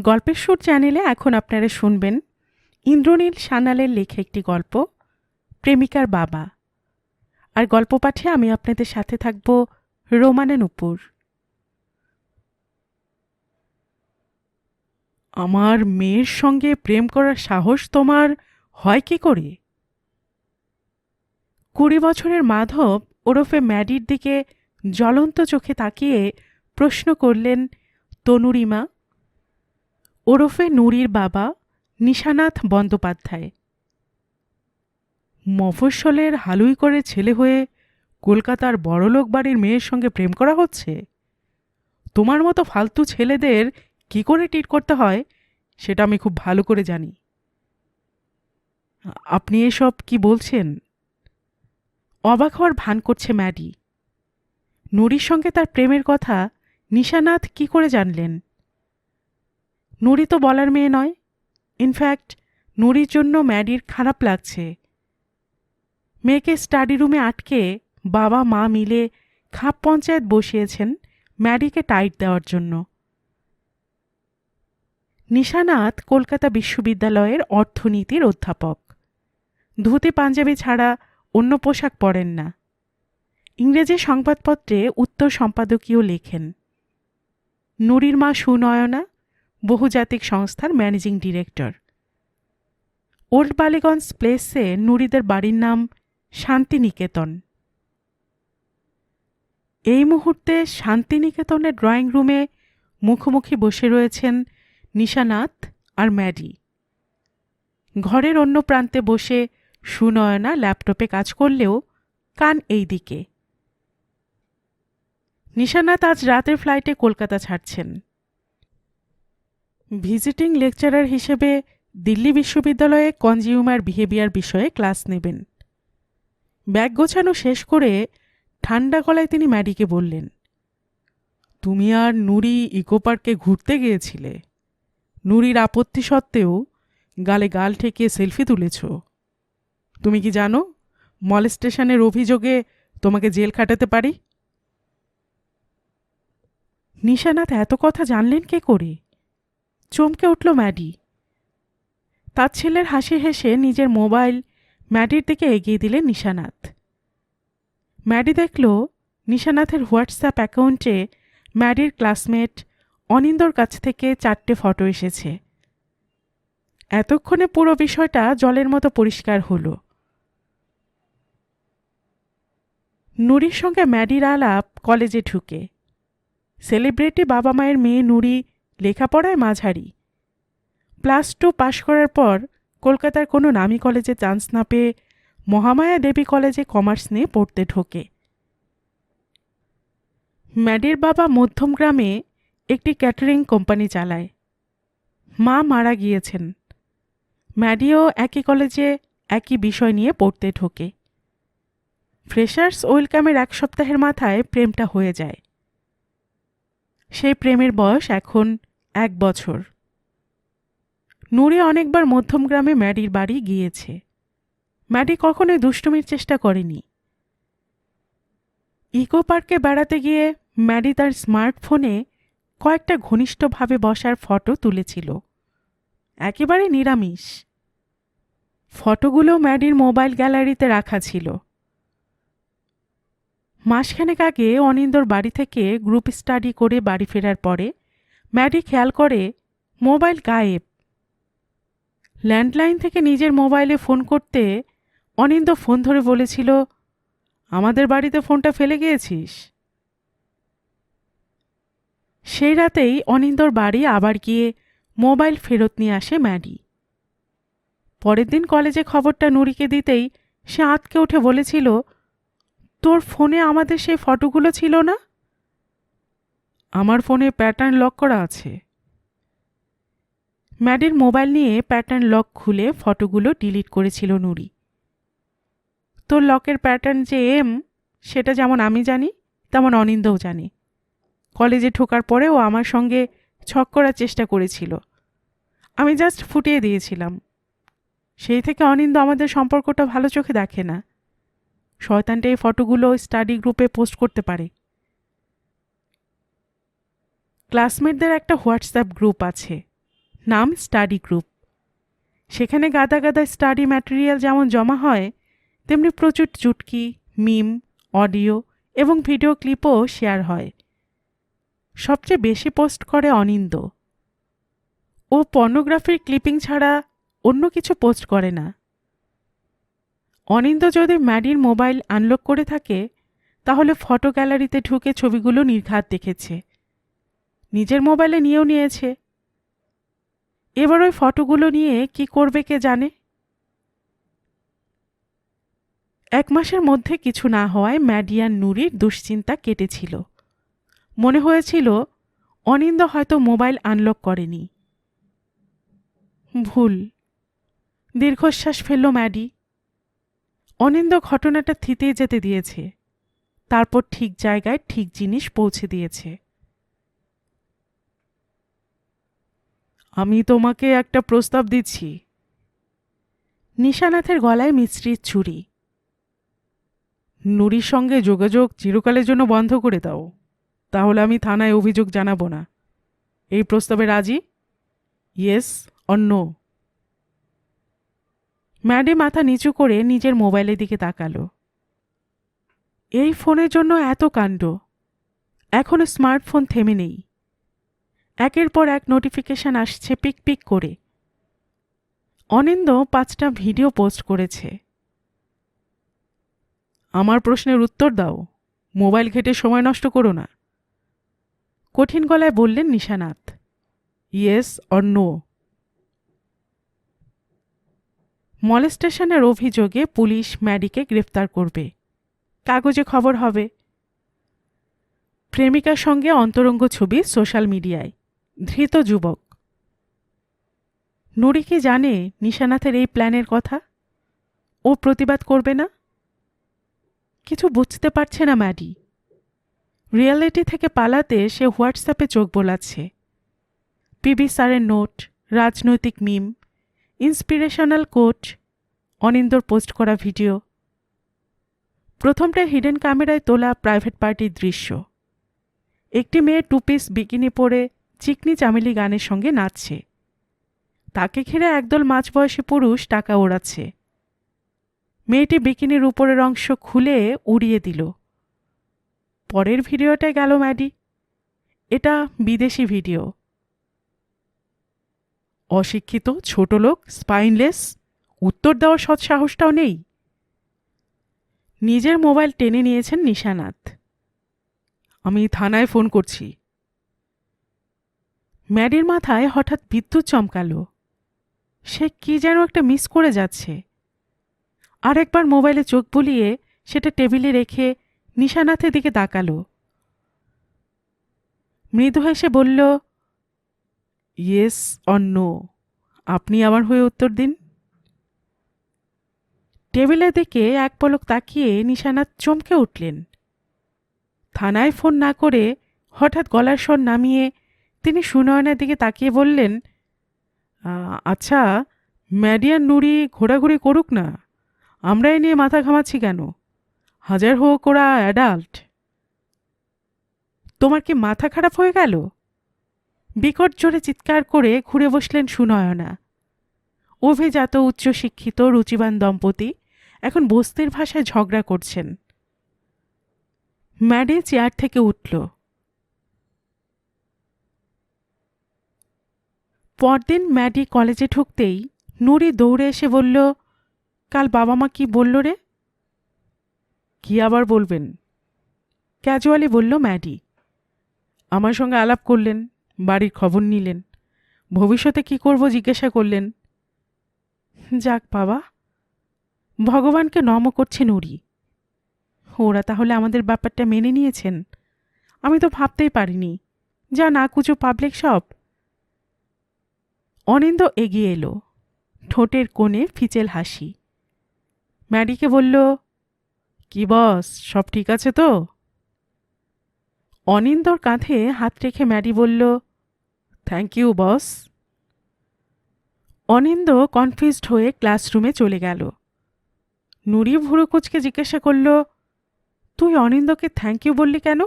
গল্পের সুর চ্যানেলে এখন আপনারা শুনবেন ইন্দ্রনীল সানালের লেখা একটি গল্প, প্রেমিকার বাবা। আর গল্প পাঠে আমি আপনাদের সাথে থাকব রোমানা নুপুর। আমার মেয়ের সঙ্গে প্রেম করার সাহস তোমার হয় কি করে? কুড়ি বছরের মাধব ওরফে ম্যাডির দিকে জ্বলন্ত চোখে তাকিয়ে প্রশ্ন করলেন, তনুরিমা ওরফে নুরির বাবা নিশানাথ বন্দ্যোপাধ্যায়। মফস্বলের হালুই করে ছেলে হয়ে কলকাতার বড়লোক বাড়ির মেয়ের সঙ্গে প্রেম করা হচ্ছে? তোমার মতো ফালতু ছেলেদের কি করে টিট করতে হয় সেটা আমি খুব ভালো করে জানি। আপনি এসব কি বলছেন? অবাক হওয়ার ভান করছে ম্যাডি। নুরির সঙ্গে তার প্রেমের কথা নিশানাথ কি করে জানলেন? নুরি তো বলার মেয়ে নয়। ইনফ্যাক্ট নুরির জন্য ম্যাডির খারাপ লাগছে। মেয়েকে স্টাডি রুমে আটকে বাবা, মা মিলে খাপ পঞ্চায়েত বসিয়েছেন ম্যাডিকে টাইট দেওয়ার জন্য। নিশানাথ কলকাতা বিশ্ববিদ্যালয়ের অর্থনীতির অধ্যাপক। ধুতি, পাঞ্জাবি ছাড়া অন্য পোশাক পরেন না। ইংরেজি সংবাদপত্রে উত্তর সম্পাদকীয় লেখেন। নুরির মা সুনয়না বহুজাতিক সংস্থার ম্যানেজিং ডিরেক্টর। ওল্ড বালিগঞ্জ প্লেসে নুরিদের বাড়ির নাম শান্তিনিকেতন। এই মুহূর্তে শান্তিনিকেতনের ড্রয়িং রুমে মুখোমুখি বসে রয়েছেন নিশানাথ আর ম্যাডি। ঘরের অন্য প্রান্তে বসে সুনয়না ল্যাপটপে কাজ করলেও কান এই দিকে। নিশানাথ আজ রাতের ফ্লাইটে কলকাতা ছাড়ছেন। ভিজিটিং লেকচারার হিসেবে দিল্লি বিশ্ববিদ্যালয়ে কনজিউমার বিহেভিয়ার বিষয়ে ক্লাস নেবেন। ব্যাগ গোছানো শেষ করে ঠান্ডা গলায় তিনি ম্যাডিকে বললেন, তুমি আর নুরি ইকো পার্কে ঘুরতে গিয়েছিলে। নুরির আপত্তি সত্ত্বেও গালে গাল ঠেকিয়ে সেলফি তুলেছ। তুমি কি জানো মল স্টেশনের অভিযোগে তোমাকে জেল খাটাতে পারি? নিশানাথ এত কথা জানলেন কে করে? চমকে উঠল ম্যাডি। তার ছেলের হাসি হেসে নিজের মোবাইল ম্যাডির দিকে এগিয়ে দিলেন নিশানাথ। ম্যাডি দেখল নিশানাথের হোয়াটসঅ্যাপ অ্যাকাউন্টে ম্যাডির ক্লাসমেট অনিন্দর কাছ থেকে চারটে ফটো এসেছে। এতক্ষণে পুরো বিষয়টা জলের মতো পরিষ্কার হলো। নুরির সঙ্গে ম্যাডির আলাপ কলেজে ঢুকে। সেলিব্রিটি বাবা মায়ের মেয়ে নুরি লেখাপড়ায় মাঝারি। প্লাস টু পাশ করার পর কলকাতার কোনো নামী কলেজে চান্স না পেয়ে মহামায়া দেবী কলেজে কমার্স নিয়ে পড়তে ঢোকে। ম্যাডির বাবা মধ্যম গ্রামে একটি ক্যাটারিং কোম্পানি চালায়। মা মারা গিয়েছেন। ম্যাডিও একই কলেজে একই বিষয় নিয়ে পড়তে ঢোকে। ফ্রেশার্স ওয়েলকামের এক সপ্তাহের মাথায় প্রেমটা হয়ে যায়। সেই প্রেমের বয়স এখন এক বছর। নুরি অনেকবার মধ্যমগ্রামে ম্যাডির বাড়ি গিয়েছে। ম্যাডি কখনোই দুষ্টুমির চেষ্টা করেনি। ইকো পার্কে বেড়াতে গিয়ে ম্যাডি তার স্মার্টফোনে কয়েকটা ঘনিষ্ঠভাবে বসার ফটো তুলেছিল। একেবারে নিরামিষ। ফটোগুলো ম্যাডির মোবাইল গ্যালারিতে রাখা ছিল। মাসখানেক আগে অনিন্দর বাড়ি থেকে গ্রুপ স্টাডি করে বাড়ি ফেরার পরে ম্যাডি খেয়াল করে, মোবাইল গায়েব। ল্যান্ডলাইন থেকে নিজের মোবাইলে ফোন করতে অনিন্দ ফোন ধরে বলেছিল, আমাদের বাড়িতে ফোনটা ফেলে গিয়েছিস? সেই রাতেই অনিন্দর বাড়ি আবার গিয়ে মোবাইল ফেরত নিয়ে আসে ম্যাডি। পরের দিন কলেজে খবরটা নুরিকে দিতেই সে আঁতকে উঠে বলেছিল, তোর ফোনে আমাদের সেই ফটোগুলো ছিল না? আমার ফোনে প্যাটার্ন লক করা আছে। ম্যাডের মোবাইল নিয়ে প্যাটার্ন লক খুলে ফটোগুলো ডিলিট করেছিল নুরি। তোর লকের প্যাটার্ন যে এম, সেটা যেমন আমি জানি, তেমন অনিন্দও জানি। কলেজে ঢোকার পরেও আমার সঙ্গে ছক করার চেষ্টা করেছিল। আমি জাস্ট ফুটিয়ে দিয়েছিলাম। সেই থেকে অনিন্দ আমাদের সম্পর্কটা ভালো চোখে দেখে না। শয়তানটা এই ফটোগুলো স্টাডি গ্রুপে পোস্ট করতে পারে। ক্লাসমেটদের একটা হোয়াটসঅ্যাপ গ্রুপ আছে, নাম স্টাডি গ্রুপ। সেখানে গাদা গাদা স্টাডি ম্যাটেরিয়াল যেমন জমা হয়, তেমনি প্রচুর চুটকি, মিম, অডিও এবং ভিডিও ক্লিপও শেয়ার হয়। সবচেয়ে বেশি পোস্ট করে অনিন্দ। ও পর্নোগ্রাফির ক্লিপিং ছাড়া অন্য কিছু পোস্ট করে না। অনিন্দ যদি ম্যাডির মোবাইল আনলক করে থাকে, তাহলে ফটো গ্যালারিতে ঢুকে ছবিগুলো নির্ঘাত দেখেছে। নিজের মোবাইলে নিয়েও নিয়েছে। এবার ওই ফটোগুলো নিয়ে কি করবে কে জানে? এক মাসের মধ্যে কিছু না হওয়ায় ম্যাডিয়ান নুরির দুশ্চিন্তা কেটেছিল। মনে হয়েছিল, অনিন্দ হয়তো মোবাইল আনলক করেনি। ভুল। দীর্ঘশ্বাস ফেলল ম্যাডি। অনিন্দ ঘটনাটা থিতেই যেতে দিয়েছে। তারপর ঠিক জায়গায় ঠিক জিনিস পৌঁছে দিয়েছে। আমি তোমাকে একটা প্রস্তাব দিচ্ছি। নিশানাথের গলায় মিস্ত্রির ছুরি। নুরির সঙ্গে যোগাযোগ চিরকালের জন্য বন্ধ করে দাও। তাহলে আমি থানায় অভিযোগ জানাব না। এই প্রস্তাবে রাজি? ইয়েস অন্য ম্যাডে মাথা নিচু করে নিজের মোবাইলের দিকে তাকালো। এই ফোনের জন্য এত কাণ্ড। এখনও স্মার্টফোন থেমে নেই। একের পর এক নোটিফিকেশন আসছে পিক পিক করে। অনিন্দ পাঁচটা ভিডিও পোস্ট করেছে। আমার প্রশ্নের উত্তর দাও। মোবাইল ঘেটে সময় নষ্ট করো না। কঠিন গলায় বললেন নিশানাথ। ইয়েস অর নো মলেস্টেশনের অভিযোগে পুলিশ ম্যাডিকে গ্রেফতার করবে। কাগজে খবর হবে। প্রেমিকার সঙ্গে অন্তরঙ্গ ছবি সোশ্যাল মিডিয়ায় ধৃত যুবক। নুরি কি জানে নিশানাথের এই প্ল্যানের কথা? ও প্রতিবাদ করবে না? কিছু বুঝতে পারছে না ম্যাডি। রিয়ালিটি থেকে পালাতে সে হোয়াটসঅ্যাপে চোখ বোলাচ্ছে। পিবি স্যারের নোট, রাজনৈতিক মিম, ইন্সপিরেশনাল কোট, অনিন্দর পোস্ট করা ভিডিও। প্রথমটা হিডেন ক্যামেরায় তোলা প্রাইভেট পার্টির দৃশ্য। একটি মেয়ে টু পিস বিকিনি পরে চিকনি চামেলি গানের সঙ্গে নাচছে। তাকে ঘিরে একদল মাঝবয়সী পুরুষ টাকা ওড়াচ্ছে। মেয়েটি বিকিনির উপরের অংশ খুলে উড়িয়ে দিল। পরের ভিডিওটায় গেল ম্যাডি। এটা বিদেশি ভিডিও। অশিক্ষিত, ছোট লোক, স্পাইনলেস, উত্তর দেওয়ার সৎসাহসটাও নেই। নিজের মোবাইল টেনে নিয়েছেন নিশানাথ। আমি থানায় ফোন করছি। ম্যাডির মাথায় হঠাৎ বিদ্যুৎ চমকালো। সে কি যেন একটা মিস করে যাচ্ছে। আর একবার মোবাইলে চোখ বুলিয়ে সেটা টেবিলে রেখে নিশানাথের দিকে তাকালো। মৃদু হেসে বলল ইয়েস অন্য আপনি আমার হয়ে উত্তর দিন। টেবিলের দিকে এক পলক তাকিয়ে নিশানাথ চমকে উঠলেন। থানায় ফোন না করে হঠাৎ গলার স্বর নামিয়ে তিনি সুনয়নের দিকে তাকিয়ে বললেন আচ্ছা ম্যাডিয়ান নুরি ঘোরাঘুরি করুক না। আমরা এ নিয়ে মাথা ঘামাচ্ছি কেন? হাজার হোক ওরা অ্যাডাল্ট। তোমার কি মাথা খারাপ হয়ে গেল? বিকট জোরে চিৎকার করে ঘুরে বসলেন সুনয়না। অভিজাত, উচ্চশিক্ষিত, রুচিবান দম্পতি এখন বস্তির ভাষায় ঝগড়া করছেন। ম্যাডি চেয়ার থেকে উঠল। পরদিন ম্যাডি কলেজে ঢুকতেই নুরি দৌড়ে এসে বলল, কাল বাবা মা কি বলল রে? কি আবার বলবেন? ক্যাজুয়ালি বলল ম্যাডি, আমার সঙ্গে আলাপ করলেন, বাড়ির খবর নিলেন, ভবিষ্যতে কি করব জিজ্ঞাসা করলেন। যাক বাবা, ভগবানকে নম করছে নুরি। ওরা তাহলে আমাদের ব্যাপারটা মেনে নিয়েছেন। আমি তো ভাবতেই পারিনি। যা না কুচো পাবলিক সব অনিন্দ এগিয়ে এলো। ঠোঁটের কোণে ফিচেল হাসি। ম্যাডিকে বলল, কি বস, সব ঠিক আছে তো? অনিন্দর কাঁধে হাত রেখে ম্যাডি বলল thank you boss. Anindo confused হয়ে ক্লাসরুমে চলে গেল। নুরি ভুরু কুচকে জিজ্ঞাসা করল, তুই অনিন্দকে থ্যাংক ইউ বললি কেন?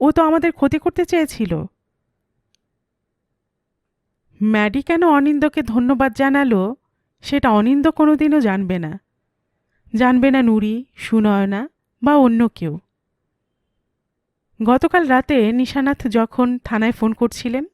ও তো আমাদের ক্ষতি করতে চেয়েছিল। ম্যাডি কেন অনিন্দকে ধন্যবাদ জানালো, সেটা অনিন্দ কোনোদিনও জানবে না। জানবে না নুরি, সুনয়না বা অন্য কেউ। গতকাল রাতে নিশানাথ যখন থানায় ফোন করছিলেন,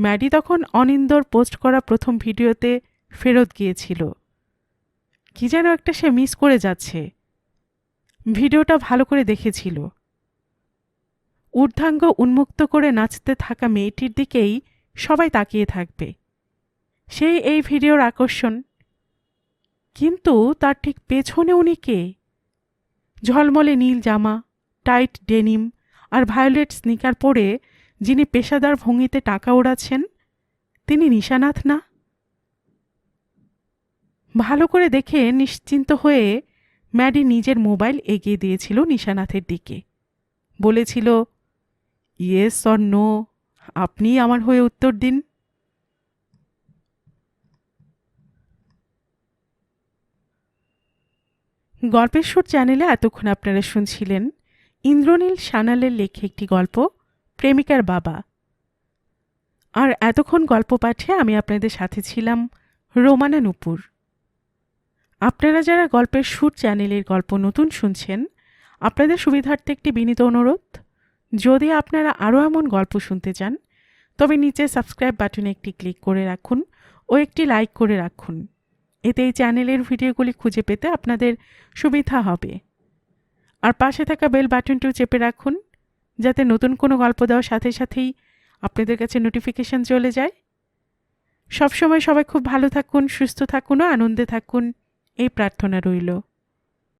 ম্যাডি তখন অনিন্দর পোস্ট করা প্রথম ভিডিওতে ফেরত গিয়েছিল। কি যেন একটা সে মিস করে যাচ্ছে। ভিডিওটা ভালো করে দেখেছিল। ঊর্ধ্বাঙ্গ উন্মুক্ত করে নাচতে থাকা মেয়েটির দিকেই সবাই তাকিয়ে থাকবে। সেই এই ভিডিওর আকর্ষণ। কিন্তু তার ঠিক পেছনে উনি কে? ঝলমলে নীল জামা, টাইট ডেনিম আর ভায়োলেট স্নিকার পরে যিনি পেশাদার ভঙ্গিতে টাকা ওড়াচ্ছেন, তিনি নিশানাথ না? ভালো করে দেখে নিশ্চিন্ত হয়ে ম্যাডি নিজের মোবাইল এগিয়ে দিয়েছিল নিশানাথের দিকে। বলেছিল, ইয়েস অর নো। আপনি আমার হয়ে উত্তর দিন। গল্পের সুর চ্যানেলে এতক্ষণ আপনারা শুনছিলেন ইন্দ্রনীল সানালের লেখে একটি গল্প, প্রেমিকার বাবা। আর এতক্ষণ গল্প পাঠে আমি আপনাদের সাথে ছিলাম রোমানা নুপুর। আপনারা যারা গল্পের সুর চ্যানেলের গল্প নতুন শুনছেন, আপনাদের সুবিধার্থে একটি বিনীত অনুরোধ যদি আপনারা আরও এমন গল্প শুনতে চান, তবে নিচে সাবস্ক্রাইব বাটনে একটি ক্লিক করে রাখুন ও একটি লাইক করে রাখুন। এতে এই চ্যানেলের ভিডিওগুলি খুঁজে পেতে আপনাদের সুবিধা হবে। আর পাশে থাকা বেল বাটনটিও চেপে রাখুন, যাতে নতুন কোনো গল্প দেওয়ার সাথে সাথেই আপনাদের কাছে নোটিফিকেশন চলে যায়। সবসময় সবাই খুব ভালো থাকুন, সুস্থ থাকুন ও আনন্দে থাকুন। এই প্রার্থনা রইল।